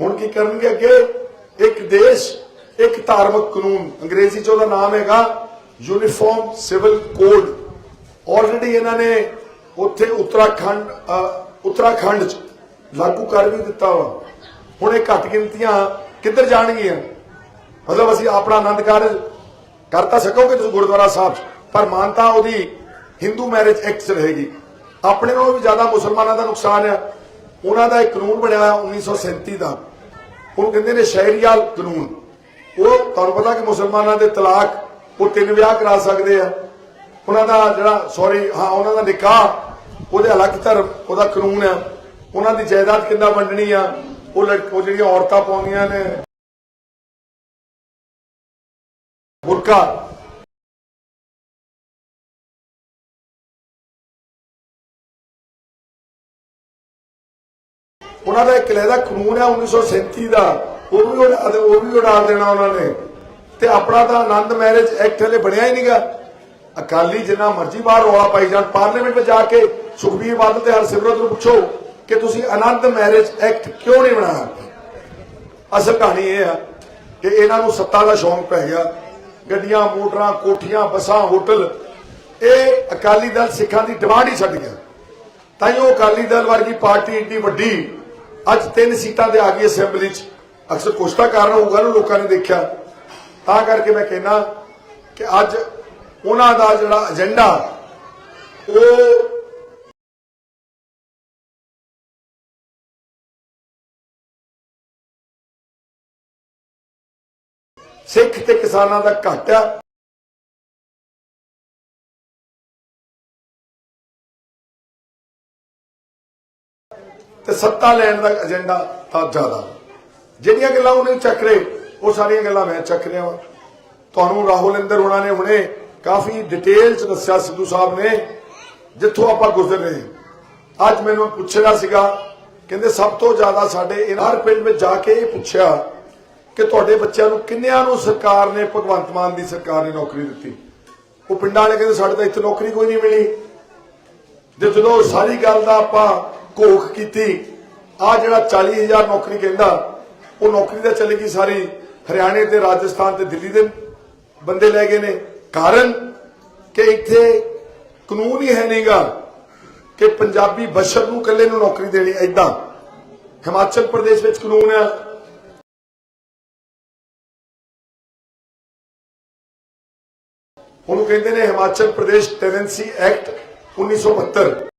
ਹੁਣ ਕੀ ਕਰਨਗੇ ਅੱਗੇ? ਇੱਕ ਦੇਸ਼ ਇੱਕ ਧਾਰਮਿਕ ਕਾਨੂੰਨ। ਅੰਗਰੇਜ਼ੀ ਚ ਉਹਦਾ ਨਾਮ ਹੈਗਾ ਯੂਨੀਫਾਰਮ ਸਿਵਲ ਕੋਡ ਆਲਰੇਡੀ ਇਹਨਾਂ ਨੇ ਉੱਥੇ ਉੱਤਰਾਖੰਡ ਅ, ਉੱਤਰਾਖੰਡ ਚ ਲਾਗੂ ਕਰ ਵੀ ਦਿੱਤਾ ਵਾ। ਹੁਣ ਇਹ ਘੱਟ ਗਿਣਤੀਆਂ ਕਿੱਧਰ ਜਾਣਗੀਆਂ? ਮਤਲਬ ਅਸੀਂ ਆਪਣਾ ਆਨੰਦ ਕਾਰਜ ਕਰ ਤਾਂ ਸਕੋਗੇ ਤੁਸੀਂ ਗੁਰਦੁਆਰਾ ਸਾਹਿਬ 'ਚ, ਪਰ ਮਾਨਤਾ ਉਹਦੀ ਹਿੰਦੂ ਮੈਰਿਜ ਐਕਟ 'ਚ ਰਹੇਗੀ। ਆਪਣੇ ਨਾਲੋਂ ਵੀ ਜ਼ਿਆਦਾ ਮੁਸਲਮਾਨਾਂ ਦਾ ਨੁਕਸਾਨ ਹੈ ਉਹਨਾਂ ਦਾ ਇੱਕ ਕਾਨੂੰਨ ਬਣਿਆ ਹੋਇਆ 1937 ਦਾ। ਉਹਨੂੰ ਕਹਿੰਦੇ ਨੇ ਸ਼ਹਿਰੀਆਲ ਕਾਨੂੰਨ। ਉਹ ਤੁਹਾਨੂੰ ਪਤਾ ਕਿ ਮੁਸਲਮਾਨਾਂ ਦੇ ਤਲਾਕ ਉਹ ਤਿੰਨ ਵਿਆਹ ਕਰਾ ਸਕਦੇ ਆ। ਉਹਨਾਂ ਦਾ ਜਿਹੜਾ ਸੌਰੀ ਹਾਂ, ਉਹਨਾਂ ਦਾ ਨਿਕਾਹ, ਉਹਦੇ ਅਲੱਗ ਧਰਮ, ਉਹਦਾ ਕਾਨੂੰਨ ਆ। ਉਹਨਾਂ ਦੀ ਜਾਇਦਾਦ ਕਿੰਨਾ ਵੰਡਣੀ ਆ। ਉਹ ਲੜ- ਉਹ ਜਿਹੜੀਆਂ ਔਰਤਾਂ ਪਾਉਂਦੀਆਂ ਨੇ। ਬੁਰਕਾ ਉਹਨਾਂ ਦਾ ਇੱਕ ਲੈਦਾ ਕਾਨੂੰਨ ਹੈ 1937 ਦਾ। ਉਹ ਵੀ ਉਡਾ ਉਹ ਵੀ ਉਡਾ ਦੇਣਾ ਉਹਨਾਂ ਨੇ। ਤੇ ਆਪਣਾ ਤਾਂ ਆਨੰਦ ਮੈਰਿਜ ਐਕਟ ਹਲੇ ਬਣਿਆ ਹੀ ਨਹੀਂਗਾ ਅਕਾਲੀ ਜਿੰਨਾ ਮਰਜ਼ੀ ਬਾਹਰ ਰੌਲਾ ਪਾਈ ਜਾਣ, ਪਾਰਲੀਮੈਂਟ ਵਿੱਚ ਜਾ ਕੇ ਸੁਖਬੀਰ ਬਾਦਲ ਤੇ ਹਰਸਿਮਰਤ ਨੂੰ ਪੁੱਛੋ ਕਿ ਤੁਸੀਂ ਆਨੰਦ ਮੈਰਿਜ ਐਕਟ ਕਿਉਂ ਨਹੀਂ ਬਣਾਇਆ? ਅਸਲ ਕਹਾਣੀ ਇਹ ਆ ਕਿ ਇਹਨਾਂ ਨੂੰ ਸੱਤਾ ਦਾ ਸ਼ੌਂਕ ਪੈ ਗਿਆ। ਗੱਡੀਆਂ, ਮੋਟਰਾਂ, ਕੋਠੀਆਂ, ਬੱਸਾਂ, ਹੋਟਲ। ਇਹ ਅਕਾਲੀ ਦਲ ਸਿੱਖਾਂ ਦੀ ਡਿਮਾਂਡ ਹੀ ਛੱਡ ਗਿਆ। ਤਾਂ ਹੀ ਉਹ ਅਕਾਲੀ ਦਲ ਵਰਗੀ ਪਾਰਟੀ ਇੰਨੀ ਵੱਡੀ ਅੱਜ ਤਿੰਨ ਸੀਟਾਂ ਤੇ ਆ ਗਈ ਅਸੈਂਬਲੀ 'ਚ। ਅਕਸਰ ਕੁਛ ਤਾਂ ਕਾਰਨ ਹੋਊਗਾ ਨਾ ਲੋਕਾਂ ਨੇ ਦੇਖਿਆ। ਤਾਂ ਕਰਕੇ ਮੈਂ ਕਹਿੰਦਾ ਕਿ ਅੱਜ ਉਹਨਾਂ ਦਾ ਜਿਹੜਾ ਏਜੰਡਾ ਉਹ ਸਿੱਖ ਤੇ ਕਿਸਾਨਾਂ ਦਾ ਘੱਟ। ਤੇ ਸੱਤਾ ਲੈਣ ਦਾ ਏਜੰਡਾ ਤਾਂ ਜ਼ਿਆਦਾ। ਜਿਹੜੀਆਂ ਗੱਲਾਂ ਉਹਨੇ ਚੱਕ ਰਹੇ, ਉਹ ਸਾਰੀਆਂ ਗੱਲਾਂ ਮੈਂ ਚੱਕ ਰਿਹਾ ਵਾਂ। ਤੁਹਾਨੂੰ ਰਾਹੁਲ ਇੰਦਰ ਉਹਨਾਂ ਨੇ ਹੁਣੇ ਕਾਫੀ ਡਿਟੇਲ ਚ ਦੱਸਿਆ ਸਿੱਧੂ ਸਾਹਿਬ ਨੇ, ਜਿੱਥੋਂ ਆਪਾਂ ਗੁਜ਼ਰ ਰਹੇ ਅੱਜ ਮੈਨੂੰ ਪੁੱਛਿਆ ਸੀਗਾ, ਕਹਿੰਦੇ ਸਭ ਤੋਂ ਜ਼ਿਆਦਾ ਸਾਡੇ ਇਨਾਰ ਪਿੰਡ ਵਿੱਚ ਜਾ ਕੇ ਇਹ ਪੁੱਛਿਆ ਕਿ ਤੁਹਾਡੇ ਬੱਚਿਆਂ ਨੂੰ ਕਿੰਨਿਆਂ ਨੂੰ ਸਰਕਾਰ ਨੇ, ਭਗਵੰਤ ਮਾਨ ਦੀ ਸਰਕਾਰ ਨੇ ਨੌਕਰੀ ਦਿੱਤੀ? ਉਹ ਪਿੰਡਾਂ ਵਾਲੇ ਕਹਿੰਦੇ ਸਾਡੇ ਤਾਂ ਇੱਥੇ ਨੌਕਰੀ ਕੋਈ ਨਹੀਂ ਮਿਲੀ। ਜੇ ਜਦੋਂ ਸਾਰੀ ਗੱਲ ਦਾ ਆਪਾਂ ਘੋਖ ਕੀਤੀ। ਆ ਜਿਹੜਾ 40000 ਨੌਕਰੀ ਕਹਿੰਦਾ, ਉਹ ਨੌਕਰੀ ਤਾਂ ਚਲੇਗੀ ਸਾਰੀ ਹਰਿਆਣੇ ਤੇ ਰਾਜਸਥਾਨ ਤੇ ਦਿੱਲੀ ਦੇ ਬੰਦੇ ਲੈ ਗਏ ਨੇ। ਕਾਰਨ ਕਿ ਇੱਥੇ ਕਾਨੂੰਨ ਹੀ ਹੈ ਨਹੀਂਗਾ ਕਿ ਪੰਜਾਬੀ ਬਸ਼ਰ ਨੂੰ ਇਕੱਲੇ ਨੂੰ ਨੌਕਰੀ ਦੇਣੀ ਐਦਾਂ ਹਿਮਾਚਲ ਪ੍ਰਦੇਸ਼ ਵਿੱਚ ਕਾਨੂੰਨ ਹੈ ਉਹਨੂੰ ਕਹਿੰਦੇ ਨੇ ਹਿਮਾਚਲ ਪ੍ਰਦੇਸ਼ ਟੈਨੈਂਸੀ ਐਕਟ 1972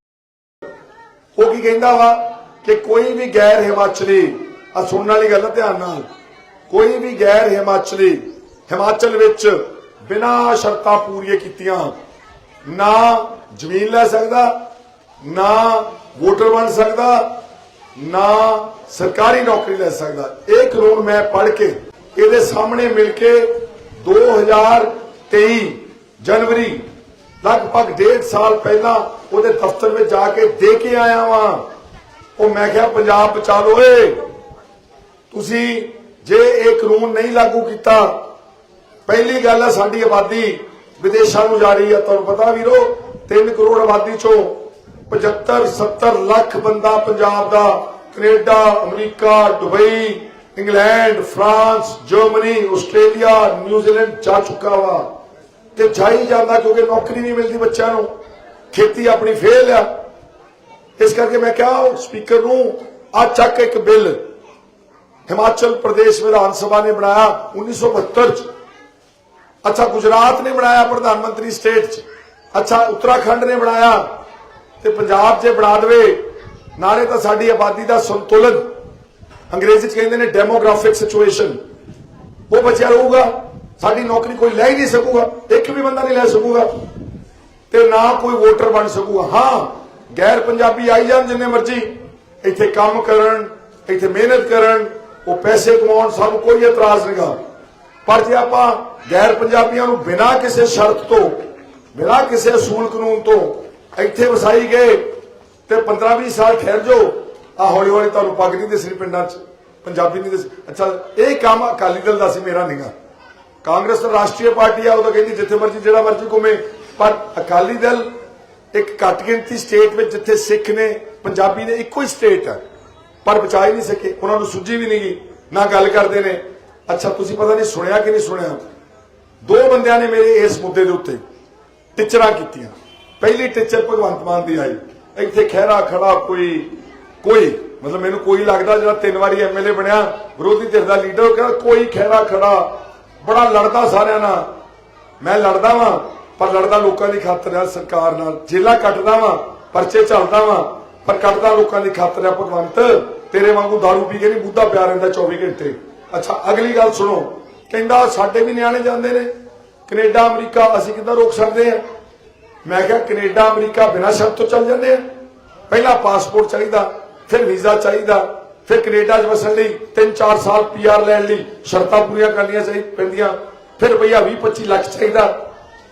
ਉਹ ਕੀ ਕਹਿੰਦਾ ਵਾ ਕਿ ਕੋਈ ਵੀ ਗੈਰ ਹਿਮਾਚਲੀ ਆ ਸੁਣਨ ਵਾਲੀ ਗੱਲ ਧਿਆਨ ਨਾਲ, ਕੋਈ ਵੀ ਗੈਰ ਹਿਮਾਚਲੀ, ਹਿਮਾਚਲ ਵਿੱਚ ਬਿਨਾਂ ਸ਼ਰਤਾਂ ਪੂਰੀਆਂ ਕੀਤੀਆਂ, ਨਾ ਜ਼ਮੀਨ ਲੈ ਸਕਦਾ, ਨਾ ਵੋਟਰ ਬਣ ਸਕਦਾ, ਨਾ ਸਰਕਾਰੀ ਨੌਕਰੀ ਲੈ ਸਕਦਾ। ਇਹ ਕਾਨੂੰਨ ਮੈਂ ਪੜ੍ਹ ਕੇ ਇਹਦੇ ਸਾਹਮਣੇ ਮਿਲ ਕੇ 2023 ਜਨਵਰੀ ਲਗਭਗ ਡੇਢ ਸਾਲ ਪਹਿਲਾਂ ਉਹਦੇ ਦਫ਼ਤਰ ਵਿੱਚ ਜਾ ਕੇ ਦੇ ਕੇ ਆਇਆ ਵਾਂ। ਉਹ ਮੈਂ ਕਿਹਾ, ਪੰਜਾਬ ਬਚਾ ਲਓ ਏ ਤੁਸੀਂ ਜੇ ਇਹ ਕਾਨੂੰਨ ਨਹੀਂ ਲਾਗੂ ਕੀਤਾ, ਪਹਿਲੀ ਗੱਲ ਹੈ ਸਾਡੀ ਆਬਾਦੀ ਵਿਦੇਸ਼ਾਂ ਨੂੰ ਜਾ ਰਹੀ ਹੈ ਤੁਹਾਨੂੰ ਪਤਾ ਵੀਰੋ 3 ਕਰੋੜ ਆਬਾਦੀ ਚੋਂ 75 70 ਲੱਖ ਬੰਦਾ ਪੰਜਾਬ ਦਾ, Canada, America, Dubai, England, France, Germany, Australia, New Zealand ਜਾ ਚੁੱਕਾ ਵਾ। ਤੇ ਜਾਈ ਜਾਂਦਾ ਕਿਉਂਕਿ ਨੌਕਰੀ ਨਹੀਂ ਮਿਲਦੀ ਬੱਚਿਆਂ ਨੂੰ। ਖੇਤੀ ਆਪਣੀ ਫੇਲ ਆ। ਇਸ ਕਰਕੇ ਮੈਂ ਕਿਹਾ ਸਪੀਕਰ ਨੂੰ ਆ ਚੱਕ ਇੱਕ ਬਿੱਲ। ਹਿਮਾਚਲ ਪ੍ਰਦੇਸ਼ ਵਿਧਾਨ ਸਭਾ ਨੇ ਬਣਾਇਆ 1972 ਚ। ਅੱਛਾ, ਗੁਜਰਾਤ ਨੇ ਬਣਾਇਆ ਪ੍ਰਧਾਨ ਮੰਤਰੀ ਸਟੇਟ ਚ। ਅੱਛਾ, ਉੱਤਰਾਖੰਡ ਨੇ ਬਣਾਇਆ। ਤੇ ਪੰਜਾਬ ਜੇ ਬਣਾ ਦੇਵੇ, ਨਾਲੇ ਤਾਂ ਸਾਡੀ ਆਬਾਦੀ ਦਾ ਸੰਤੁਲਨ। ਅੰਗਰੇਜ਼ੀ ਚ ਕਹਿੰਦੇ ਨੇ ਡੈਮੋਗ੍ਰਾਫਿਕ ਸਿਚੁਏਸ਼ਨ ਉਹ ਬਚਿਆ ਰਹੂਗਾ। ਸਾਡੀ ਨੌਕਰੀ ਕੋਈ ਲੈ ਹੀ ਨਹੀਂ ਸਕੂਗਾ, ਇੱਕ ਵੀ ਬੰਦਾ ਨਹੀਂ ਲੈ ਸਕੂਗਾ ਤੇ ਨਾ ਕੋਈ ਵੋਟਰ ਬਣ ਸਕੂਗਾ। ਹਾਂ, ਗੈਰ ਪੰਜਾਬੀ ਆਈ ਜਾਣ ਜਿੰਨੇ ਮਰਜ਼ੀ, ਇੱਥੇ ਕੰਮ ਕਰਨ, ਇੱਥੇ ਮਿਹਨਤ ਕਰਨ, ਉਹ ਪੈਸੇ ਕਮਾਉਣ, ਸਾਨੂੰ ਕੋਈ ਇਤਰਾਜ਼ ਨਹੀਂਗਾ ਪਰ ਜੇ ਆਪਾਂ ਗੈਰ ਪੰਜਾਬੀਆਂ ਨੂੰ ਬਿਨਾਂ ਕਿਸੇ ਸ਼ਰਤ ਤੋਂ, ਬਿਨਾਂ ਕਿਸੇ ਅਸੂਲ ਕਾਨੂੰਨ ਤੋਂ ਇੱਥੇ ਵਸਾਈ ਗਏ ਤੇ 15-20 ਸਾਲ ਠਹਿਰ ਜਾਓ ਆ ਹੌਲੀ ਹੌਲੀ ਤੁਹਾਨੂੰ ਪੱਗ ਨਹੀਂ ਦਿਸਣੀ ਪਿੰਡਾਂ 'ਚ, ਪੰਜਾਬੀ ਨਹੀਂ ਦਿਸ। ਅੱਛਾ, ਇਹ ਕੰਮ ਅਕਾਲੀ ਦਲ ਦਾ ਸੀ, ਮੇਰਾ ਨਹੀਂਗਾ ਕਾਂਗਰਸ ਤਾਂ ਰਾਸ਼ਟਰੀ ਪਾਰਟੀ ਆ, ਉਹ ਤਾਂ ਕਹਿੰਦੀ ਜਿੱਥੇ ਮਰਜ਼ੀ, ਜਿਹੜਾ ਮਰਜ਼ੀ ਘੁੰਮੇ। ਪਰ ਅਕਾਲੀ ਦਲ ਇੱਕ ਘੱਟ ਗਿਣਤੀ ਸਟੇਟ ਵਿੱਚ ਜਿੱਥੇ ਸਿੱਖ ਨੇ, ਪੰਜਾਬੀ ਨੇ ਇੱਕੋ ਹੀ ਸਟੇਟ ਹੈ ਪਰ ਬਚਾ ਹੀ ਨਹੀਂ ਸਕੇ। ਉਹਨਾਂ ਨੂੰ ਸੁੱਝੀ ਵੀ ਨਹੀਂ ਗਈ, ਨਾ ਗੱਲ ਕਰਦੇ ਨੇ। ਅੱਛਾ, ਤੁਸੀਂ ਪਤਾ ਨਹੀਂ ਸੁਣਿਆ ਕਿ ਨਹੀਂ ਸੁਣਿਆ? ਦੋ ਬੰਦਿਆਂ ਨੇ ਮੇਰੇ ਇਸ ਮੁੱਦੇ ਦੇ ਉੱਤੇ ਟਿਚਰਾਂ ਕੀਤੀਆਂ। ਪਹਿਲੀ ਟਿਚਰ ਭਗਵੰਤ ਮਾਨ ਦੀ ਆਈ। ਇੱਥੇ ਖਹਿਰਾ ਖੜਾ ਕੋਈ ਕੋਈ, ਮਤਲਬ ਮੈਨੂੰ ਕੋਈ ਲੱਗਦਾ ਜਿਹੜਾ ਤਿੰਨ ਵਾਰੀ ਐਮਐਲਏ ਬਣਿਆ, ਵਿਰੋਧੀ ਧਿਰ ਦਾ ਲੀਡਰ ਉਹ ਕਹਿੰਦਾ ਕੋਈ ਖਹਿਰਾ ਖੜਾ ਬੜਾ ਲੜਦਾ ਸਾਰਿਆਂ ਨਾਲ। ਮੈਂ ਲੜਦਾ ਵਾਂ, ਪਰ ਲੜਦਾ ਲੋਕਾਂ ਦੀ ਖਾਤਰ ਆ ਸਰਕਾਰ ਨਾਲ। ਜੇਲਾ ਕੱਟਦਾ ਵਾਂ, ਪਰਚੇ ਚੱਲਦਾ ਵਾਂ, ਪਰ ਕੱਟਦਾ ਲੋਕਾਂ ਦੀ ਖਾਤਰ ਆ ਭਗਵੰਤ। ਤੇਰੇ ਵਾਂਗੂ दारू ਪੀ ਕੇ ਨਹੀਂ ਬੁੱਧਾ ਪਿਆ ਰਹਿੰਦਾ 24 ਘੰਟੇ। ਅੱਛਾ, ਅਗਲੀ ਗੱਲ ਸੁਣੋ। ਕਹਿੰਦਾ, ਸਾਡੇ ਵੀ ਨਿਆਣੇ ਜਾਂਦੇ ਨੇ। ਕੈਨੇਡਾ, ਅਮਰੀਕਾ, ਅਸੀਂ ਕਿੱਦਾਂ ਰੋਕ ਸਕਦੇ ਆ? ਮੈਂ ਕਿਹਾ, ਕੈਨੇਡਾ, ਅਮਰੀਕਾ ਬਿਨਾਂ ਸ਼ਰਤ ਤੋਂ ਚੱਲ ਜਾਂਦੇ ਆ। ਪਹਿਲਾਂ ਪਾਸਪੋਰਟ ਚਾਹੀਦਾ, ਫਿਰ ਵੀਜ਼ਾ ਚਾਹੀਦਾ। ਫਿਰ ਕੈਨੇਡਾ 'ਚ ਵਸਣ ਲਈ 3-4 ਸਾਲ ਪੀਆਰ ਲੈਣ ਲਈ ਸ਼ਰਤਾਂ ਪੂਰੀਆਂ ਕਰਨੀਆਂ ਚਾਹੀ, ਪੈਂਦੀਆਂ। ਫਿਰ ਰੁਪਈਆ 20-25 ਲੱਖ ਚਾਹੀਦਾ।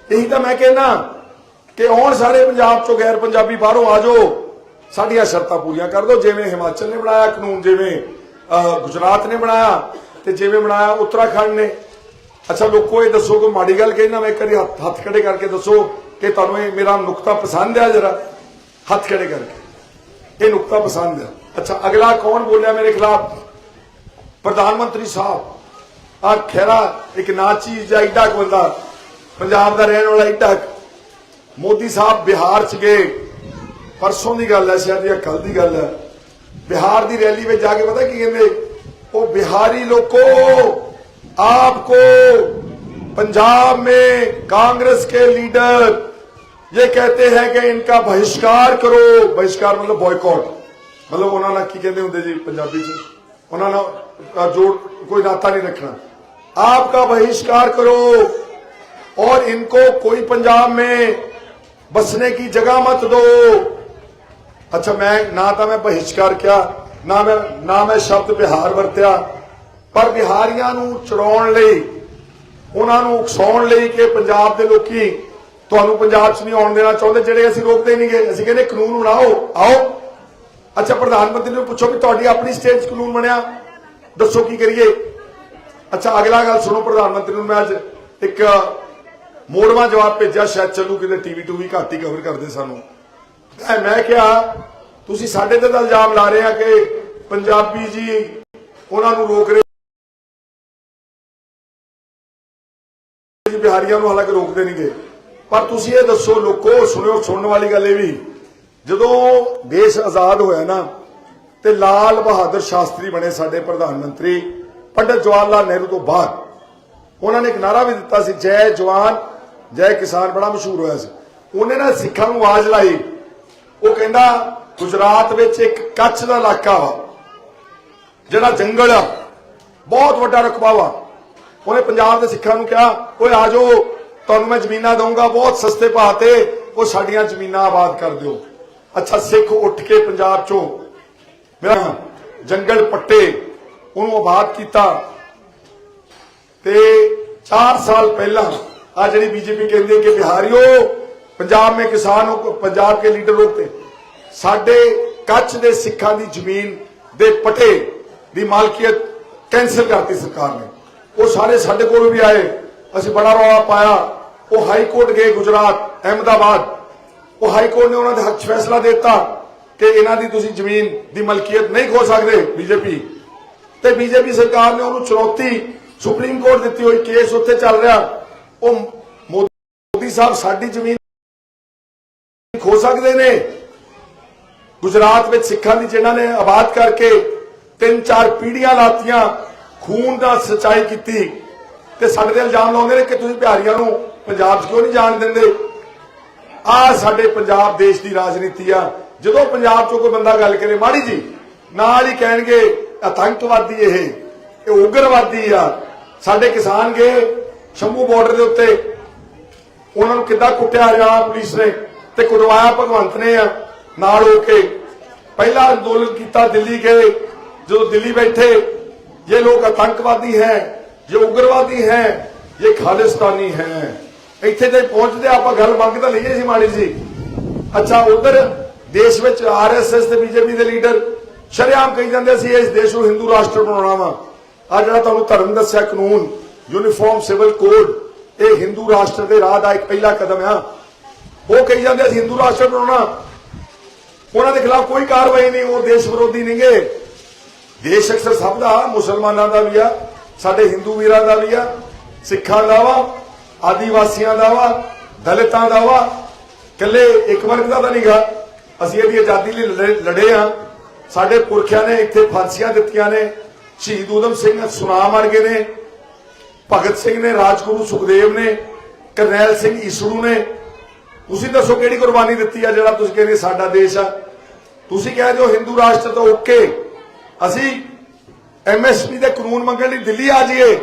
ਇਹੀ ਤਾਂ ਮੈਂ ਕਹਿੰਦਾ ਕਿ ਆਉਣ ਸਾਰੇ ਪੰਜਾਬ ਚੋਂ ਗੈਰ ਪੰਜਾਬੀ ਬਾਹਰੋਂ ਆ ਜਾਓ। ਸਾਡੀਆਂ ਸ਼ਰਤਾਂ ਪੂਰੀਆਂ ਕਰ ਦਿਓ। ਜਿਵੇਂ ਹਿਮਾਚਲ ਨੇ ਬਣਾਇਆ, ਕਾਨੂੰਨ ਜਿਵੇਂ ਗੁਜਰਾਤ ਨੇ ਬਣਾਇਆ ਤੇ ਜਿਵੇਂ ਬਣਾਇਆ ਉੱਤਰਾਖੰਡ ਨੇ। ਅੱਛਾ, ਲੋਕੋ, ਇਹ ਦੱਸੋ ਕੋਈ ਮਾੜੀ ਗੱਲ ਕਹਿਣਾ ਮੈਂ ਕਰੀ ਹੱਥ ਹੱਥ ਖੜੇ ਕਰਕੇ ਦੱਸੋ ਕਿ ਤੁਹਾਨੂੰ ਇਹ ਮੇਰਾ ਨੁਕਤਾ ਪਸੰਦ ਆ ਜਰਾ। ਹੱਥ ਖੜੇ ਕਰਕੇ। ਇਹ ਨੁਕਤਾ ਪਸੰਦ ਆ। ਅੱਛਾ ਅਗਲਾ ਕੌਣ ਬੋਲਿਆ ਮੇਰੇ ਖਿਲਾਫ ਪ੍ਰਧਾਨ ਮੰਤਰੀ ਸਾਹਿਬ ਆ ਖੈਰਾ ਇੱਕ ਨਾ ਚੀਜ਼ ਦਾ ਏਡਾ ਕੁ ਬੰਦਾ ਪੰਜਾਬ ਦਾ ਰਹਿਣ ਵਾਲਾ ਏਡਾ ਕੁ। ਮੋਦੀ ਸਾਹਿਬ ਬਿਹਾਰ ਚ ਗਏ ਪਰਸੋਂ ਦੀ ਗੱਲ ਹੈ ਸ਼ਾਇਦ ਜਾਂ ਕੱਲ ਦੀ ਗੱਲ ਹੈ ਬਿਹਾਰ ਦੀ ਰੈਲੀ ਵਿੱਚ ਜਾ ਕੇ ਪਤਾ ਕੀ ਕਹਿੰਦੇ ਉਹ ਬਿਹਾਰੀ ਲੋਕੋ आपको पंजाब में कांग्रेस के लीडर ये कहते हैं कि इनका बहिष्कार करो बहिष्कार मतलब बॉयकॉट मतलब ਉਹਨਾਂ ਨਾਲ ਕੀ ਕਹਿੰਦੇ ਹੁੰਦੇ ਜੀ ਪੰਜਾਬੀ ਚ ਉਹਨਾਂ ਨਾਲ ਅ, ਜੋੜ ਕੋਈ ਨਾਤਾ ਨਹੀਂ ਰੱਖਣਾ आपका बहिष्कार करो और इनको कोई पंजाब में बसने की जगह मत दो ਅੱਛਾ ਮੈਂ ਨਾ ਤਾਂ ਮੈਂ ਬਹਿਸ਼ਕਾਰ ਕਿਹਾ ਨਾ ਮੈਂ ਨਾ ਮੈਂ ਸ਼ਬਦ ਬਿਹਾਰ ਵਰਤਿਆ ਪਰ ਬਿਹਾਰੀਆਂ ਨੂੰ ਚੜਾਉਣ ਲਈ ਉਹਨਾਂ ਨੂੰ ਉਕਸਾਉਣ ਲਈ ਕਿ ਪੰਜਾਬ ਦੇ ਲੋਕੀ ਤੁਹਾਨੂੰ ਪੰਜਾਬ 'ਚ ਨਹੀਂ ਆਉਣ ਦੇਣਾ ਚਾਹੁੰਦੇ ਜਿਹੜੇ ਅਸੀਂ ਰੋਕਦੇ ਨਹੀਂਗੇ ਅਸੀਂ ਕਹਿੰਦੇ ਕਾਨੂੰਨ ਬਣਾਓ ਆਓ ਅੱਛਾ, ਪ੍ਰਧਾਨ ਮੰਤਰੀ ਨੂੰ ਪੁੱਛੋ ਵੀ ਤੁਹਾਡੀ ਆਪਣੀ ਸਟੇਟ 'ਚ ਕਾਨੂੰਨ ਬਣਿਆ। ਦੱਸੋ ਕੀ ਕਰੀਏ। ਅੱਛਾ, ਅਗਲਾ ਗੱਲ ਸੁਣੋ ਪ੍ਰਧਾਨ ਮੰਤਰੀ ਨੂੰ। ਮੈਂ ਅੱਜ ਇੱਕ ਮੋੜਵਾ ਜਵਾਬ ਭੇਜਿਆ, ਸ਼ਾਇਦ ਚੱਲੂ ਕਿਤੇ ਟੀਵੀ ਟੂ ਵੀ ਘੱਟ ਹੀ ਕਵਰ ਕਰਦੇ ਸਾਨੂੰ। ਮੈਂ ਮੈਂ ਕਿਹਾ, ਤੁਸੀਂ ਸਾਡੇ ਤੇ ਤਾਂ ਇਲਜ਼ਾਮ ਲਾ ਰਹੇ ਆ ਕਿ ਪੰਜਾਬੀ ਜੀ ਉਹਨਾਂ ਨੂੰ ਰੋਕ ਰਹੇ ਜੀ ਬਿਹਾਰੀਆਂ ਨੂੰ ਹਾਲਾਂਕਿ ਰੋਕਦੇ ਨਹੀਂਗੇ। ਪਰ ਤੁਸੀਂ ਇਹ ਦੱਸੋ, ਲੋਕੋ, ਸੁਣਿਓ, ਸੁਣਨ ਵਾਲੀ ਗੱਲ ਇਹ ਵੀ। ਜਦੋਂ ਦੇਸ਼ ਆਜ਼ਾਦ ਹੋਇਆ ਨਾ, ਤੇ ਲਾਲ ਬਹਾਦਰ ਸ਼ਾਸਤਰੀ ਬਣੇ ਸਾਡੇ ਪ੍ਰਧਾਨ ਮੰਤਰੀ, ਪੰਡਤ ਜਵਾਹਰ ਲਾਲ ਨਹਿਰੂ ਤੋਂ ਬਾਅਦ। ਉਹਨਾਂ ਨੇ ਇੱਕ ਨਾਰਾ ਵੀ ਦਿੱਤਾ ਸੀ, ਜੈ ਜਵਾਨ, ਜੈ ਕਿਸਾਨ, ਬੜਾ ਮਸ਼ਹੂਰ ਹੋਇਆ ਸੀ। ਉਹਨੇ ਨਾ ਸਿੱਖਾਂ ਨੂੰ ਆਵਾਜ਼ ਲਾਈ। ਉਹ ਕਹਿੰਦਾ, ਗੁਜਰਾਤ ਵਿੱਚ ਇੱਕ ਕੱਛ ਦਾ ਇਲਾਕਾ ਵਾ, ਜਿਹੜਾ ਜੰਗਲ ਆ, ਬਹੁਤ ਵੱਡਾ ਰਕਬਾ ਵਾ। ਉਹਨੇ ਪੰਜਾਬ ਦੇ ਸਿੱਖਾਂ ਨੂੰ ਕਿਹਾ, ਓਏ ਆ ਜਾਓ, ਤੁਹਾਨੂੰ ਮੈਂ ਜ਼ਮੀਨਾਂ ਦਊਂਗਾ, ਬਹੁਤ ਸਸਤੇ ਭਾਅ ਤੇ ਉਹ ਸਾਡੀਆਂ ਜ਼ਮੀਨਾਂ ਆਬਾਦ ਕਰ ਦਿਓ। ਅੱਛਾ, ਸਿੱਖ ਉੱਠ ਕੇ ਪੰਜਾਬ ਚੋਂ। ਜੰਗਲ ਪੱਟੇ, ਉਹਨੂੰ ਆਬਾਦ ਕੀਤਾ। ਤੇ 4 ਸਾਲ ਪਹਿਲਾਂ ਆ ਜਿਹੜੀ ਬੀਜੇਪੀ ਕਹਿੰਦੀ ਹੈ ਕਿ ਬਿਹਾਰੀਓ, ਪੰਜਾਬ ਮੇ ਕਿਸਾਨ ਪੰਜਾਬ ਕੇ ਲੀਡਰ ਲੋਕ ਤੇ। ਸਾਡੇ ਕੱਚ ਦੇ ਸਿੱਖਾਂ ਦੀ ਜ਼ਮੀਨ ਦੇ ਪਟੇ ਦੀ ਮਾਲਕੀਅਤ ਕੈਂਸਲ ਕਰਤੀ ਸਰਕਾਰ ਨੇ। ਉਹ ਸਾਰੇ ਸਾਡੇ ਕੋਲ ਵੀ ਆਏ। ਅਸੀਂ ਬੜਾ ਰੌਲਾ ਪਾਇਆ। ਉਹ ਹਾਈ ਕੋਰਟ ਗਏ ਗੁਜਰਾਤ, ਅਹਿਮਦਾਬਾਦ। ਉਹ ਹਾਈ ਕੋਰਟ ਨੇ ਉਹਨਾਂ ਦੇ ਹੱਕ ਫੈਸਲਾ ਦਿੱਤਾ ਕਿ ਇਹਨਾਂ ਦੀ ਤੁਸੀਂ ਜ਼ਮੀਨ ਦੀ ਮਲਕੀਅਤ ਨਹੀਂ ਖੋ ਸਕਦੇ ਬੀਜੇਪੀ ਤੇ ਬੀਜੇਪੀ ਸਰਕਾਰ ਨੇ ਉਹਨੂੰ ਚੁਣੌਤੀ ਸੁਪਰੀਮ ਕੋਰਟ ਦਿੱਤੀ ਹੋਈ ਕੇਸ ਉੱਥੇ ਚੱਲ ਰਿਹਾ। ਉਹ ਮੋਦੀ ਸਾਹਿਬ ਸਾਡੀ ਜ਼ਮੀਨ ਖੋ ਸਕਦੇ ਨੇ। ਗੁਜਰਾਤ ਵਿੱਚ ਸਿੱਖਾਂ ਦੀ ਜਿਹਨਾਂ ਨੇ ਆਬਾਦ ਕਰਕੇ ਤਿੰਨ ਚਾਰ ਪੀੜੀਆਂ ਲਾਤੀਆਂ, ਖੂਨ ਦਾ ਸਚਾਈ ਕੀਤੀ। ਤੇ ਸਾਡੇ ਤੇ ਇਲਜ਼ਾਮ ਲਾਉਂਦੇ ਨੇ ਕਿ ਤੁਸੀਂ ਬਿਹਾਰੀਆਂ ਨੂੰ ਪੰਜਾਬ 'ਚ ਕਿਉਂ ਨਹੀਂ ਜਾਣ ਦਿੰਦੇ? ਆ ਸਾਡੇ ਪੰਜਾਬ ਦੇਸ਼ ਦੀ ਰਾਜਨੀਤੀ ਆ। ਜਦੋਂ ਪੰਜਾਬ 'ਚੋਂ ਕੋਈ ਬੰਦਾ ਗੱਲ ਕਰੇ, ਮਾੜੀ ਜੀ, ਨਾਲ ਹੀ ਕਹਿਣਗੇ, ਆਤੰਕਵਾਦੀ ਇਹ ਇਹ ਉਗਰਵਾਦੀ ਆ। ਸਾਡੇ ਕਿਸਾਨ ਗਏ ਸ਼ੰਭੂ ਬਾਰਡਰ ਦੇ ਉੱਤੇ। ਉਹਨਾਂ ਨੂੰ ਕਿੱਦਾਂ ਕੁੱਟਿਆ ਹਰਿਆਣਾ ਪੁਲਿਸ ਨੇ ਤੇ ਕੁਟਵਾਇਆ ਭਗਵੰਤ ਨੇ ਆ, ਨਾਲ ਹੋ ਕੇ। ਪਹਿਲਾ ਅੰਦੋਲਨ ਕੀਤਾ ਦਿੱਲੀ ਗਏ। ਜਦੋਂ ਦਿੱਲੀ ਬੈਠੇ, ਇਹ ਲੋਕ ਆਤੰਕਵਾਦੀ ਹੈ, ਇਹ ਉਗਰਵਾਦੀ ਹੈ, ਇਹ ਖਾਲਿਸਤਾਨੀ ਹੈ। ਇੱਥੇ ਤੇ ਪਹੁੰਚਦੇ ਆਪਾਂ ਗੱਲ ਮੰਗ ਤਾਂ ਲਈਏ ਸੀ ਮਾੜੀ ਸੀ ਅੱਛਾ, ਉਧਰ ਦੇਸ਼ ਵਿੱਚ ਆਰਐਸਐਸ ਤੇ ਬੀਜੇਪੀ ਦੇ ਲੀਡਰ ਸ਼ਰੇਆਮ ਕਹੀ ਜਾਂਦੇ ਸੀ, ਇਸ ਦੇਸ਼ ਨੂੰ ਹਿੰਦੂ ਰਾਸ਼ਟਰ ਬਣਾਉਣਾ ਵਾ। ਆ ਜਿਹੜਾ ਤੁਹਾਨੂੰ ਧਰਮ ਦੱਸਿਆ, ਕਾਨੂੰਨ ਯੂਨੀਫਾਰਮ ਸਿਵਲ ਕੋਡ ਇਹ ਹਿੰਦੂ ਰਾਸ਼ਟਰ ਦੇ ਰਾਹ ਦਾ ਇੱਕ ਪਹਿਲਾ ਕਦਮ ਆ। ਉਹ ਕਹੀ ਜਾਂਦੇ ਅਸੀਂ ਹਿੰਦੂ ਰਾਸ਼ਟਰ ਬਣਾਉਣਾ। ਉਹਨਾਂ ਦੇ ਖਿਲਾਫ ਕੋਈ ਕਾਰਵਾਈ ਨਹੀਂ, ਉਹ ਦੇਸ਼ ਵਿਰੋਧੀ ਨਹੀਂਗੇ ਦੇਸ਼ ਅਕਸਰ ਸਭ ਦਾ, ਮੁਸਲਮਾਨਾਂ ਦਾ ਵੀ ਆ, ਸਾਡੇ ਹਿੰਦੂ ਵੀਰਾਂ ਦਾ ਵੀ ਆ, ਸਿੱਖਾਂ ਦਾ ਵਾ। ਆਦੀਵਾਸੀਆਂ ਦਾ ਵਾ, ਦਲਿਤਾਂ ਦਾ ਵਾ ਕੱਲੇ ਇੱਕ ਵਰਗ ਦਾ ਤਾਂ ਨਹੀਂਗਾ। ਅਸੀਂ ਇਹਦੀ ਆਜ਼ਾਦੀ ਲਈ ਲੜੇ- ਲੜੇ ਆ। ਸਾਡੇ ਪੁਰਖਿਆਂ ਨੇ ਇੱਥੇ ਫਾਂਸੀਆਂ ਦਿੱਤੀਆਂ ਨੇ, ਸ਼ਹੀਦ ਊਧਮ ਸਿੰਘ ਸੁਨਾਮ ਵਰਗੇ ਨੇ, ਭਗਤ ਸਿੰਘ ਨੇ, ਰਾਜਗੁਰੂ ਸੁਖਦੇਵ ਨੇ, ਕਰਨੈਲ ਸਿੰਘ ਈਸੜੂ ਨੇ। ਤੁਸੀਂ ਦੱਸੋ ਕਿਹੜੀ ਕੁਰਬਾਨੀ ਦਿੱਤੀ ਆ ਜਿਹੜਾ ਤੁਸੀਂ ਕਹਿੰਦੇ ਸਾਡਾ ਦੇਸ਼ ਆ? ਤੁਸੀਂ ਕਹਿੰਦੇ ਹੋ ਹਿੰਦੂ ਰਾਸ਼ਟਰ ਤੋਂ ਓਕੇ। ਅਸੀਂ ਐਮਐਸਪੀ ਦੇ ਕਾਨੂੰਨ ਮੰਗਣ ਲਈ ਦਿੱਲੀ ਆ ਜਾਈਏ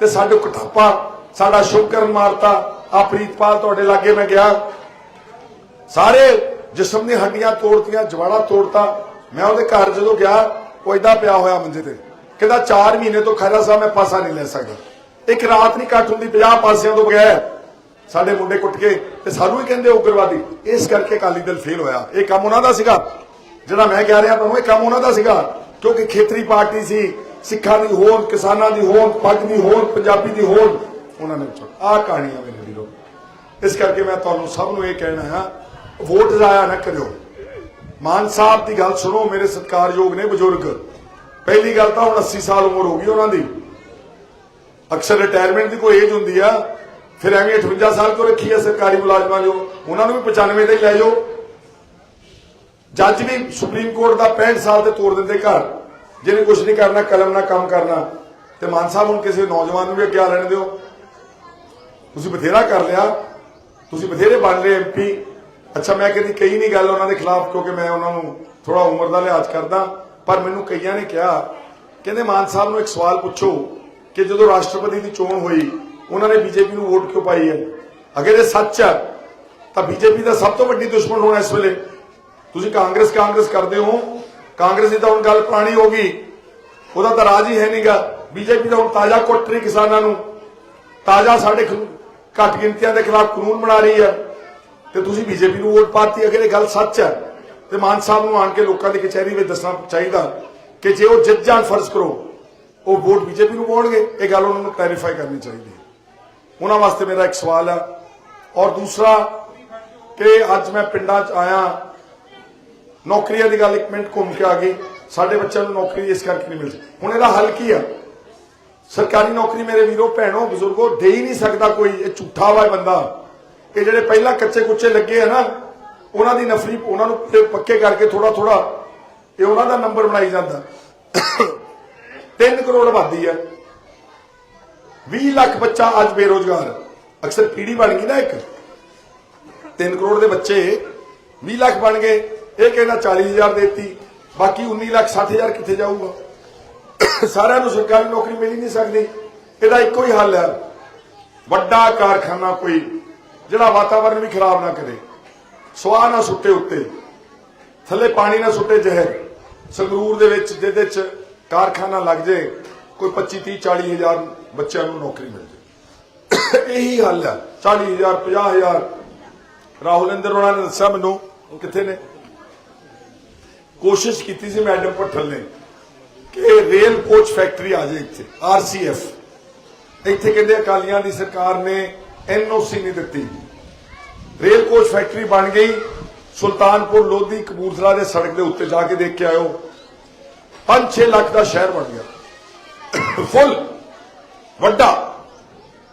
ਤੇ ਸਾਡੇ ਕਟਾਪਾ ਸਾਡਾ ਸ਼ੁਭਕਰਨ ਮਾਰਤਾ। ਆ ਪ੍ਰੀਤਪਾਲ ਤੁਹਾਡੇ ਲਾਗੇ ਮੈਂ ਗਿਆ। ਸਾਰੇ ਜਿਸਮ ਦੀਆਂ ਹੱਡੀਆਂ ਤੋੜਤੀਆਂ, ਜਵਾੜਾ ਤੋੜਤਾ। ਮੈਂ ਉਹਦੇ ਘਰ ਜਦੋਂ ਗਿਆ, ਉਹ ਇਦਾਂ ਪਿਆ ਹੋਇਆ ਮੰਜੇ ਤੇ। ਕਹਿੰਦਾ 4 ਮਹੀਨੇ ਤੋਂ ਖੈਰਾ ਸਾਹਿਬ ਮੈਂ ਪਾਸਾ ਨਹੀਂ ਲੈ ਸਕਦਾ। ਇੱਕ ਰਾਤ ਨਹੀਂ ਕੱਟ ਹੁੰਦੀ 50 ਪਾਸਿਆਂ ਤੋਂ ਬਗੈਰ ਸਾਡੇ ਮੁੰਡੇ ਕੁੱਟ ਕੇ ਤੇ ਸਾਨੂੰ ਹੀ ਕਹਿੰਦੇ ਉਗਰਵਾਦੀ। ਇਸ ਕਰਕੇ ਅਕਾਲੀ ਦਲ ਫੇਲ ਹੋਇਆ। ਇਹ ਕੰਮ ਉਹਨਾਂ ਦਾ ਸੀਗਾ। ਜਿਹੜਾ ਮੈਂ ਕਹਿ ਰਿਹਾ ਤੁਹਾਨੂੰ, ਇਹ ਕੰਮ ਉਹਨਾਂ ਦਾ ਸੀਗਾ। ਕਿਉਂਕਿ ਖੇਤਰੀ ਪਾਰਟੀ ਸੀ, ਸਿੱਖਾਂ ਦੀ ਹੋਣ ਕਿਸਾਨਾਂ ਦੀ ਹੋਣ ਪੱਗ ਦੀ ਹੋਣ ਪੰਜਾਬੀ ਦੀ ਹੋਣ ਉਹਨਾਂ ਨੇ ਆਹ ਕਹਾਣੀਆਂ ਮੇਰੇ ਵੀਰੋ। ਇਸ ਕਰਕੇ ਮੈਂ ਤੁਹਾਨੂੰ ਸਭ ਨੂੰ ਇਹ ਕਹਿਣਾ ਹੈ, ਵੋਟ ਜ਼ਾਇਆ ਨਾ ਕਰਿਓ। ਮਾਨ ਸਾਹਿਬ ਦੀ ਗੱਲ ਸੁਣੋ, ਮੇਰੇ ਸਤਿਕਾਰਯੋਗ ਨੇ ਬਜ਼ੁਰਗ। ਪਹਿਲੀ ਗੱਲ ਤਾਂ ਹੁਣ 80 ਸਾਲ ਉਮਰ ਹੋ ਗਈ ਉਹਨਾਂ ਦੀ। ਅਕਸਰ ਰਿਟਾਇਰਮੈਂਟ ਦੀ ਕੋਈ ਏਜ ਹੁੰਦੀ ਆ, ਫਿਰ ਐਵੇਂ 58 ਸਾਲ ਤੋਂ ਰੱਖੀ ਆ ਸਰਕਾਰੀ ਮੁਲਾਜ਼ਮਾਂ ਜੋ ਉਹਨਾਂ ਨੂੰ ਵੀ 95 ਦਾ ਲੈ ਜਾਓ। ਜੱਜ ਵੀ ਸੁਪਰੀਮ ਕੋਰਟ ਦਾ 65 ਸਾਲ ਤੇ ਤੋੜ ਦਿੰਦੇ ਘਰ। ਜਿਹਨੇ ਕੁਝ ਨਹੀਂ ਕਰਨਾ, ਕਲਮ ਨਾਲ ਕੰਮ ਕਰਨਾ। ਤੇ ਮਾਨ ਸਾਹਿਬ, ਹੁਣ ਕਿਸੇ ਨੌਜਵਾਨ ਨੂੰ ਵੀ ਅੱਗੇ ਆ ਲੈਣ ਦਿਓ। ਤੁਸੀਂ ਬਥੇਰਾ ਕਰ ਲਿਆ। ਤੁਸੀਂ ਬਥੇਰੇ ਬਣ ਲਏ ਐਮਪੀ ਅੱਛਾ, ਮੈਂ ਕਦੀ ਕਹੀ ਨਹੀਂ ਗੱਲ ਉਹਨਾਂ ਦੇ ਖਿਲਾਫ, ਕਿਉਂਕਿ ਮੈਂ ਉਹਨਾਂ ਨੂੰ ਥੋੜਾ ਉਮਰ ਦਾ ਲਿਹਾਜ਼ ਕਰਦਾ। ਪਰ ਮੈਨੂੰ ਕਈਆਂ ਨੇ ਕਿਹਾ, ਕਹਿੰਦੇ ਮਾਨ ਸਾਹਿਬ ਨੂੰ ਇੱਕ ਸਵਾਲ ਪੁੱਛੋ ਕਿ ਜਦੋਂ ਰਾਸ਼ਟਰਪਤੀ ਦੀ ਚੋਣ ਹੋਈ, ਉਹਨਾਂ ਨੇ ਬੀਜੇਪੀ ਨੂੰ ਵੋਟ ਕਿਉਂ ਪਾਈ ਹੈ? ਅਗਰ ਇਹ ਸੱਚ ਹੈ, ਤਾਂ ਬੀਜੇਪੀ ਦਾ ਸਭ ਤੋਂ ਵੱਡੀ ਦੁਸ਼ਮਣ ਹੋਣਾ ਇਸ ਵੇਲੇ। ਤੁਸੀਂ ਕਾਂਗਰਸ ਕਾਂਗਰਸ ਕਰਦੇ ਹੋ। ਕਾਂਗਰਸ ਦੀ ਤਾਂ ਹੁਣ ਗੱਲ ਪੁਰਾਣੀ ਹੋ ਗਈ। ਉਹਦਾ ਤਾਂ ਰਾਜ ਹੀ ਹੈ ਨਹੀਂਗਾ ਬੀਜੇਪੀ ਦਾ ਹੁਣ ਤਾਜ਼ਾ ਕੁੱਟ ਰਹੀ ਕਿਸਾਨਾਂ ਨੂੰ। ਤਾਜ਼ਾ ਸਾਡੇ ਘੱਟ ਗਿਣਤੀਆਂ ਦੇ ਖਿਲਾਫ ਕਾਨੂੰਨ ਬਣਾ ਰਹੀ ਹੈ ਤੇ ਤੁਸੀਂ ਬੀਜੇਪੀ ਨੂੰ ਵੋਟ ਪਾਤੀ ਅਗਰ ਇਹ ਗੱਲ ਸੱਚ ਹੈ ਤੇ ਮਾਨ ਸਾਹਿਬ ਨੂੰ ਆਣ ਕੇ ਲੋਕਾਂ ਦੀ ਕਚਹਿਰੀ ਵਿੱਚ ਦੱਸਣਾ ਚਾਹੀਦਾ ਕਿ ਜੇ ਉਹ ਜਿੱਤ ਜਾਣ ਫਰਜ਼ ਕਰੋ, ਉਹ ਵੋਟ ਬੀਜੇਪੀ ਨੂੰ ਪਾਉਣਗੇ। ਇਹ ਗੱਲ ਉਹਨਾਂ ਨੂੰ ਕਲੈਰੀਫਾਈ ਕਰਨੀ ਚਾਹੀਦੀ ਹੈ। ਉਹਨਾਂ ਵਾਸਤੇ ਮੇਰਾ ਇੱਕ ਸਵਾਲ ਹੈ ਔਰ ਦੂਸਰਾ ਕਿ ਅੱਜ ਮੈਂ ਪਿੰਡਾਂ 'ਚ ਆਇਆ, ਨੌਕਰੀਆਂ ਦੀ ਗੱਲ ਇੱਕ ਮਿੰਟ ਘੁੰਮ ਕੇ ਆ ਗਈ। ਸਾਡੇ ਬੱਚਿਆਂ ਨੂੰ ਨੌਕਰੀ ਇਸ ਕਰਕੇ ਨਹੀਂ ਮਿਲਦੀ ਹੁਣ ਇਹਦਾ ਹੱਲ ਕੀ ਆ? ਸਰਕਾਰੀ ਨੌਕਰੀ ਮੇਰੇ ਵੀਰੋ, ਭੈਣੋ, ਬਜ਼ੁਰਗੋ, ਦੇ ਹੀ ਨਹੀਂ ਸਕਦਾ ਕੋਈ। ਇਹ ਝੂਠਾ ਵਾ ਬੰਦਾ। ਇਹ ਜਿਹੜੇ ਪਹਿਲਾਂ ਕੱਚੇ ਕੁੱਚੇ ਲੱਗੇ ਆ ਨਾ, ਉਹਨਾਂ ਦੀ ਨਫਰੀ ਉਹਨਾਂ ਨੂੰ ਪੱਕੇ ਕਰਕੇ ਥੋੜਾ ਥੋੜਾ ਇਹ ਉਹਨਾਂ ਦਾ ਨੰਬਰ ਬਣਾਈ ਜਾਂਦਾ। 3 ਕਰੋੜ ਆਬਾਦੀ ਹੈ 20 ਲੱਖ ਬੱਚਾ ਅੱਜ ਬੇਰੋਜ਼ਗਾਰ। ਅਕਸਰ ਪੀੜੀ ਬਣ ਗਈ ਨਾ ਇੱਕ। 3 ਕਰੋੜ ਦੇ ਬੱਚੇ 20 ਲੱਖ ਬਣ ਗਏ। ਇਹ ਕਹਿੰਦਾ 40000 ਦੇਤੀ। ਬਾਕੀ 19 ਲੱਖ 60000 ਕਿੱਥੇ ਜਾਊਗਾ? ਸਾਰਿਆਂ ਨੂੰ ਸਰਕਾਰੀ ਨੌਕਰੀ ਮਿਲ ਹੀ ਨਹੀਂ ਸਕਦੀ। ਇਹਦਾ ਇੱਕੋ ਹੀ ਹੱਲ ਹੈ। ਵੱਡਾ ਕਾਰਖਾਨਾ ਕੋਈ, ਜਿਹੜਾ ਵਾਤਾਵਰਣ ਵੀ ਖਰਾਬ ਨਾ ਕਰੇ। ਸਵਾਹ ਨਾ ਸੁੱਟੇ ਉੱਤੇ। ਥੱਲੇ ਪਾਣੀ ਨਾ ਸੁੱਟੇ ਜ਼ਹਿਰ। ਸੰਗਰੂਰ ਦੇ ਵਿੱਚ, ਜਿਹਦੇ ਚ ਕਾਰਖਾਨਾ ਲੱਗ ਜੇ, ਕੋਈ 25 30 40 ਹਜ਼ਾਰ ਬੱਚਿਆਂ ਨੂੰ ਨੌਕਰੀ ਮਿਲ ਜੇ। ਇਹੀ ਹੱਲ ਹੈ। 40 ਹਜ਼ਾਰ 50 ਹਜ਼ਾਰ। ਰਾਹੁਲ ਇੰਦਰ ਉਹਨਾਂ ਨੇ ਦੱਸਿਆ ਮੈਨੂੰ, ਕਿੱਥੇ ਨੇ? ਕੋਸ਼ਿਸ਼ ਕੀਤੀ ਸੀ ਮੈਡਮ ਭੱਠਲ ਨੇ। ਕਿ ਰੇਲ ਕੋਚ ਫੈਕਟਰੀ ਆ ਜਾਏ ਇੱਥੇ ਆਰਸੀਐਫ ਇੱਥੇ ਕਹਿੰਦੇ ਅਕਾਲੀਆਂ ਦੀ ਸਰਕਾਰ ਨੇ ਐਨਓਸੀ ਨਹੀਂ ਦਿੱਤੀ। ਰੇਲ ਕੋਚ ਫੈਕਟਰੀ ਬਣ ਗਈ, ਸੁਲਤਾਨਪੁਰ ਲੋਧੀ ਕਪੂਰਥਲਾ ਦੇ ਸੜਕ ਦੇ ਉੱਤੇ ਜਾ ਕੇ ਦੇਖ ਕੇ ਆਇਓ। 5-6 ਲੱਖ ਦਾ ਸ਼ਹਿਰ ਬਣ ਗਿਆ। ਫੁੱਲ, ਵੱਡਾ।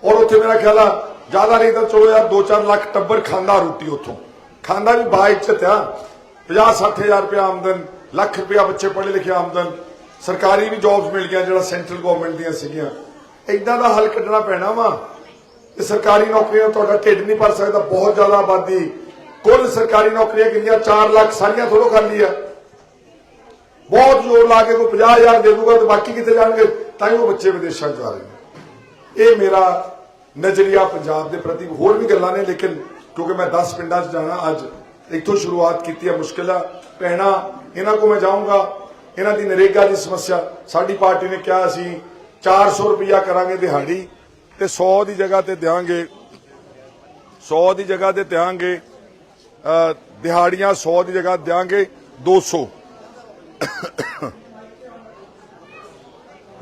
ਔਰ ਉੱਥੇ ਮੇਰਾ ਖਿਆਲ ਆ, ਜ਼ਿਆਦਾ ਨਹੀਂ ਤਾਂ ਚਲੋ ਯਾਰ 2-4 ਲੱਖ ਟੱਬਰ ਖਾਂਦਾ ਰੋਟੀ ਉੱਥੋਂ। ਖਾਂਦਾ ਵੀ ਬਾਈਕ ਚ ਤਿਆ 50-60 ਹਜ਼ਾਰ ਰੁਪਏ ਆਮਦਨ, ਲੱਖ ਰੁਪਇਆ ਬੱਚੇ ਪੜ੍ਹੇ ਲਿਖੇ ਆਮਦਨ। ਸਰਕਾਰੀ ਵੀ ਜੌਬਸ ਮਿਲ ਗਿਆ ਜਿਹੜਾ ਸੈਂਟਰਲ ਗਵਰਨਮੈਂਟ ਦੀਆਂ ਸੀਗੀਆਂ। ਇਦਾਂ ਦਾ ਹੱਲ ਕੱਢਣਾ ਪੈਣਾ ਵਾ। ਤੇ ਸਰਕਾਰੀ ਨੌਕਰੀਆਂ ਤੁਹਾਡਾ ਢਿੱਡ ਨਹੀਂ ਭਰ ਸਕਦਾ, ਬਹੁਤ ਜ਼ਿਆਦਾ ਆਬਾਦੀ। ਕੁੱਲ ਸਰਕਾਰੀ ਨੌਕਰੀਆਂ ਕਿੰਨੀਆਂ? 4 ਲੱਖ ਸਾਰੀਆਂ ਥੋੜੋ ਖਾਲੀ ਆ। ਬਹੁਤ ਜ਼ੋਰ ਲਾ ਕੇ ਕੋਈ 50000 ਦੇ ਦੂਗਾ ਤੇ ਬਾਕੀ ਕਿੱਥੇ ਜਾਣਗੇ? ਤਾਂ ਹੀ ਉਹ ਬੱਚੇ ਵਿਦੇਸ਼ਾਂ 'ਚ ਜਾ ਰਹੇ ਨੇ। ਇਹ ਮੇਰਾ ਨਜ਼ਰੀਆ ਪੰਜਾਬ ਦੇ ਪ੍ਰਤੀ। ਹੋਰ ਵੀ ਗੱਲਾਂ ਨੇ, ਲੇਕਿਨ ਕਿਉਂਕਿ ਮੈਂ 10 ਪਿੰਡਾਂ 'ਚ ਜਾਣਾ, ਅੱਜ ਇੱਥੋਂ ਸ਼ੁਰੂਆਤ ਕੀਤੀ ਹੈ ਮੁਸ਼ਕਿਲਾਂ। ਆ ਪਹਿਣਾ ਇਹਨਾਂ ਕੋ ਮੈਂ ਜਾਊਂਗਾ। ਇਹਨਾਂ ਦੀ ਨਰੇਗਾ ਦੀ ਸਮੱਸਿਆ ਸਾਡੀ ਪਾਰਟੀ ਨੇ ਕਿਹਾ ਅਸੀਂ 400 ਰੁਪਇਆ ਕਰਾਂਗੇ ਦਿਹਾੜੀ ਤੇ 100 ਦੀ ਜਗ੍ਹਾ ਤੇ ਦਿਆਂਗੇ 100 ਦੀ ਜਗ੍ਹਾ ਤੇ ਦਿਆਂਗੇ ਦਿਹਾੜੀਆਂ 100 ਦੀ ਜਗ੍ਹਾ ਦਿਆਂਗੇ 200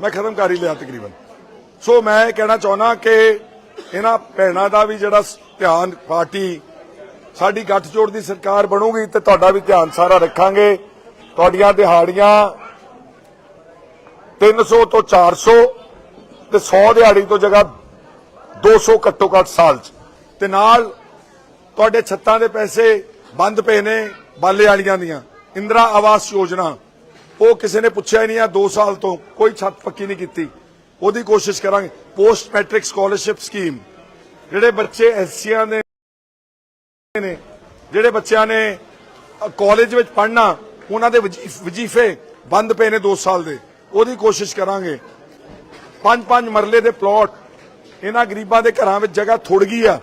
ਮੈਂ ਖਤਮ ਕਰ ਹੀ ਲਿਆ ਤਕਰੀਬਨ। ਸੋ ਮੈਂ ਇਹ ਕਹਿਣਾ ਚਾਹੁੰਦਾ ਕਿ ਇਹਨਾਂ ਭੈਣਾਂ ਦਾ ਵੀ ਜਿਹੜਾ ਧਿਆਨ ਪਾਰਟੀ ਸਾਡੀ ਗੱਠਜੋੜ ਦੀ ਸਰਕਾਰ ਬਣੂਗੀ ਤੇ ਤੁਹਾਡਾ ਵੀ ਧਿਆਨ ਸਾਰਾ ਰੱਖਾਂਗੇ। ਤੁਹਾਡੀਆਂ ਦਿਹਾੜੀਆਂ 300 ਤੋਂ 400 ਤੇ 100 ਦਿਹਾੜੀ ਤੋਂ ਜਗ੍ਹਾ 200 ਘੱਟੋ ਘੱਟ ਸਾਲ ਚ। ਤੇ ਨਾਲ ਤੁਹਾਡੇ ਛੱਤਾਂ ਦੇ ਪੈਸੇ ਬੰਦ ਪਏ ਨੇ ਬਾਲੇ ਵਾਲੀਆਂ ਦੀਆਂ। ਇੰਦਰਾ ਆਵਾਸ ਯੋਜਨਾ। ਉਹ ਕਿਸੇ ਨੇ ਪੁੱਛਿਆ ਹੀ ਨਹੀਂ ਆ 2 ਸਾਲ ਤੋਂ। ਕੋਈ ਛੱਤ ਪੱਕੀ ਨਹੀਂ ਕੀਤੀ। ਉਹਦੀ ਕੋਸ਼ਿਸ਼ ਕਰਾਂਗੇ। Post matric scholarship scheme. ਜਿਹੜੇ ਬੱਚੇ ਐਸਸੀਆਂ ਦੇ ਨੇ, ਜਿਹੜੇ ਬੱਚਿਆਂ ਨੇ ਕਾਲਜ ਵਿੱਚ ਪੜ੍ਹਨਾ ਉਹਨਾਂ ਦੇ ਵਜ਼ੀਫ- ਵਜ਼ੀਫੇ ਬੰਦ ਪਏ ਨੇ 2 ਸਾਲ ਦੇ। ਉਹਦੀ ਕੋਸ਼ਿਸ਼ ਕਰਾਂਗੇ। ਪੰਜ ਪੰਜ ਮਰਲੇ ਦੇ ਪਲਾਟ ਇਹਨਾਂ ਗਰੀਬਾਂ ਦੇ ਘਰਾਂ ਵਿੱਚ ਜਗ੍ਹਾ ਥੁੜ ਗਈ ਆ।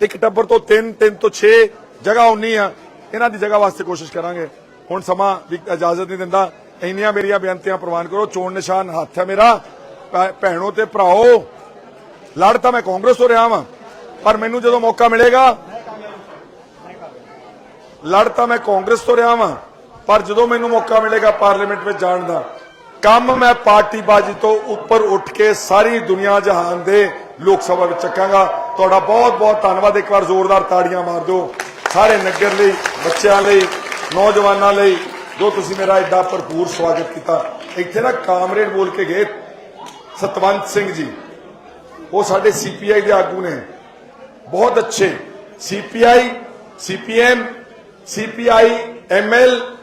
ਇੱਕ ਟੱਬਰ ਤੋਂ 3 3 ਤੋਂ 6 ਜਗ੍ਹਾ ਉਨੀ ਆ। ਇਹਨਾਂ ਦੀ ਜਗ੍ਹਾ ਵਾਸਤੇ ਕੋਸ਼ਿਸ਼ ਕਰਾਂਗੇ। ਹੁਣ ਸਮਾਂ ਵੀ ਇਜਾਜ਼ਤ ਨਹੀਂ ਦਿੰਦਾ। ਇੰਨੀਆਂ ਮੇਰੀਆਂ ਬੇਨਤੀਆਂ ਪ੍ਰਵਾਨ ਕਰੋ। ਚੋਣ ਨਿਸ਼ਾਨ ਹੱਥ ਹੈ ਮੇਰਾ। ਭੈਣੋ ਤੇ ਭਰਾਓ, ਲੜ ਤਾਂ ਮੈਂ ਕਾਂਗਰਸ ਤੋਂ ਰਿਹਾ ਵਾਂ। ਪਰ ਮੈਨੂੰ ਜਦੋਂ ਮੌਕਾ ਮਿਲੇਗਾ, ਲੜ ਤਾਂ ਮੈਂ ਕਾਂਗਰਸ ਤੋਂ ਰਿਹਾ ਵਾਂ। ਪਰ ਜਦੋਂ ਮੈਨੂੰ ਮੌਕਾ ਮਿਲੇਗਾ ਪਾਰਲੀਮੈਂਟ ਵਿੱਚ ਜਾਣ ਦਾ, ਕੰਮ ਮੈਂ ਪਾਰਟੀਬਾਜ਼ੀ ਤੋਂ ਉੱਪਰ ਉੱਠ ਕੇ ਸਾਰੀ ਦੁਨੀਆ ਜਹਾਨ ਦੇ ਲੋਕ ਸਭਾ ਵਿੱਚ ਚੱਕਾਂਗਾ। ਤੁਹਾਡਾ ਬਹੁਤ ਬਹੁਤ ਧੰਨਵਾਦ। ਇੱਕ ਵਾਰ ਜ਼ੋਰਦਾਰ ਤਾੜੀਆਂ ਮਾਰ ਦਿਓ। ਸਾਰੇ ਨਗਰ ਲਈ, ਬੱਚਿਆਂ ਲਈ, ਨੌਜਵਾਨਾਂ ਲਈ। ਜੋ ਤੁਸੀਂ ਮੇਰਾ ਐਡਾ ਭਰਪੂਰ ਸਵਾਗਤ ਕੀਤਾ। ਇੱਥੇ ਨਾ ਕਾਮਰੇਡ ਬੋਲ ਕੇ ਗਏ ਸਤਵੰਤ ਸਿੰਘ ਜੀ। ਉਹ ਸਾਡੇ ਸੀਪੀਆਈ ਦੇ ਆਗੂ ਨੇ। ਬਹੁਤ ਅੱਛੇ। ਸੀਪੀਆਈ, ਸੀਪੀਐਮ, ਸੀਪੀਆਈ ਐਮਐਲ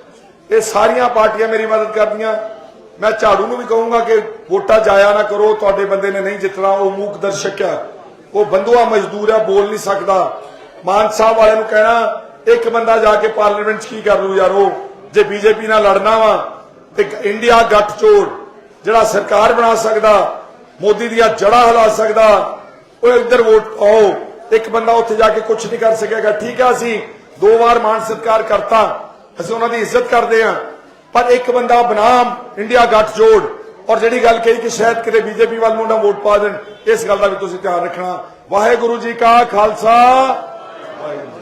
ਇਹ ਸਾਰੀਆਂ ਪਾਰਟੀਆਂ ਮੇਰੀ ਮਦਦ ਕਰਦੀਆਂ। ਮੈਂ ਝਾੜੂ ਨੂੰ ਵੀ ਕਹੂੰਗਾ ਕਿ ਵੋਟਾਂ ਜਾਇਆ ਨਾ ਕਰੋ, ਤੁਹਾਡੇ ਬੰਦੇ ਨੇ ਨਹੀਂ ਜਿੱਤਣਾ, ਉਹ ਮੂਕ ਦਰਸ਼ਕ ਆ। ਉਹ ਬੰਦੂਆ ਮਜ਼ਦੂਰ ਆ, ਬੋਲ ਨਹੀਂ ਸਕਦਾ। ਮਾਨ ਸਾਹਿਬ ਵਾਲਿਆਂ ਨੂੰ ਕਹਿਣਾ, ਇੱਕ ਬੰਦਾ ਜਾ ਕੇ ਪਾਰਲੀਮੈਂਟ 'ਚ ਕੀ ਕਰ ਲੂ ਯਾਰ ਉਹ? ਜੇ ਬੀਜੇਪੀ ਨਾਲ ਲੜਨਾ ਵਾ, ਤੇ ਇੰਡੀਆ ਗੱਠਜੋੜ ਜਿਹੜਾ ਸਰਕਾਰ ਬਣਾ ਸਕਦਾ, ਮੋਦੀ ਦੀਆਂ ਜੜ੍ਹਾਂ ਹਿਲਾ ਸਕਦਾ, ਉਹ ਇੱਧਰ ਵੋਟ ਪਾਓ। ਇੱਕ ਬੰਦਾ ਉੱਥੇ ਜਾ ਕੇ ਕੁਝ ਨਹੀਂ ਕਰ ਸਕੇਗਾ ਠੀਕ ਆ ਅਸੀਂ, ਦੋ ਵਾਰ ਮਾਨ ਸਤਕਾਰ ਕਰਤਾ। ਅਸੀਂ ਉਹਨਾਂ ਦੀ ਇੱਜ਼ਤ ਕਰਦੇ ਹਾਂ। ਪਰ ਇੱਕ ਬੰਦਾ ਬਨਾਮ ਇੰਡੀਆ ਗੱਠਜੋੜ ਔਰ ਜਿਹੜੀ ਗੱਲ ਕਹੀ ਕਿ ਸ਼ਾਇਦ ਕਿਤੇ ਬੀਜੇਪੀ ਵੱਲ ਨੂੰ ਨਾ ਵੋਟ ਪਾ ਦੇਣ, ਇਸ ਗੱਲ ਦਾ ਵੀ ਤੁਸੀਂ ਧਿਆਨ ਰੱਖਣਾ। ਵਾਹਿਗੁਰੂ ਜੀ ਕਾ ਖਾਲਸਾ। ਵਾਹਿਗੁਰੂ